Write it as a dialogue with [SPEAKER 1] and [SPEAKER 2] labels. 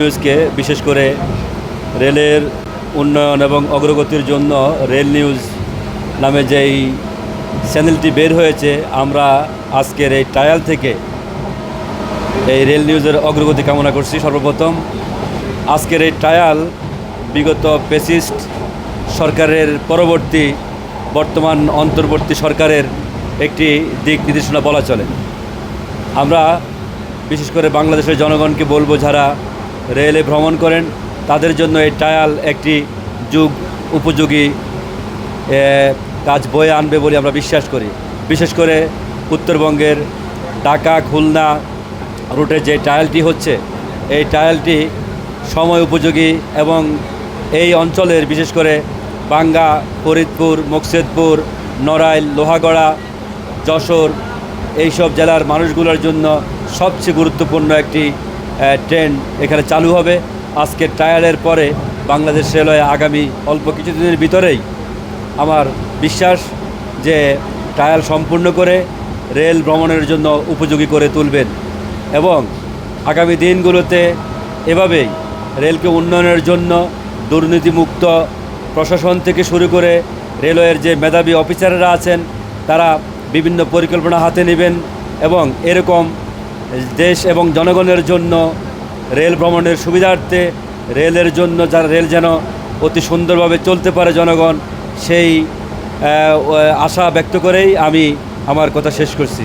[SPEAKER 1] নিউজকে বিশেষ করে রেলের উন্নয়ন এবং অগ্রগতির জন্য রেল নিউজ নামে যেই চ্যানেলটি বের হয়েছে, আমরা আজকের এই ট্রায়াল থেকে এই রেল নিউজের অগ্রগতি কামনা করছি সর্বপ্রথম। আজকের এই ট্রায়াল বিগত পেসিস্ট সরকারের পরবর্তী বর্তমান অন্তর্বর্তী সরকারের একটি দিক নির্দেশনা বলা চলে। আমরা বিশেষ করে বাংলাদেশের জনগণকে বলব, যারা রেলে ভ্রমণ করেন। তাদের জন্য এই ট্রায়াল একটি যুগ উপযোগী কাজ বয়ে আনবে বলে আমরা বিশ্বাস করি। বিশেষ করে উত্তরবঙ্গের ঢাকা, খুলনা রুটে যে ট্রায়ালটি হচ্ছে, এই ট্রায়ালটি সময় উপযোগী এবং এই অঞ্চলের, বিশেষ করে বাঙ্গা, ফরিদপুর, মুকসেদপুর, নড়াইল, লোহাগড়া, যশোর, এইসব জেলার মানুষগুলোর জন্য সবচেয়ে গুরুত্বপূর্ণ একটি ট্রেন এখানে চালু হবে। আজকে ট্রায়ালের পরে বাংলাদেশ রেলওয়ে আগামী অল্প কিছুদিনের ভিতরেই আমার বিশ্বাস যে ট্রায়াল সম্পূর্ণ করে রেল ভ্রমণের জন্য উপযোগী করে তুলবেন এবং আগামী দিনগুলোতে এভাবেই রেলকে উন্নয়নের জন্য দুর্নীতিমুক্ত প্রশাসন থেকে শুরু করে রেলওয়ের যে মেধাবী অফিসাররা আছেন, তারা বিভিন্ন পরিকল্পনা হাতে নেবেন এবং এরকম দেশ এবং জনগণের জন্য রেল ভ্রমণের সুবিধার্থে রেলের জন্য যারা রেল যেন অতি সুন্দরভাবে চলতে পারে জনগণ, সেই আশা ব্যক্ত করেই আমি আমার কথা শেষ করছি।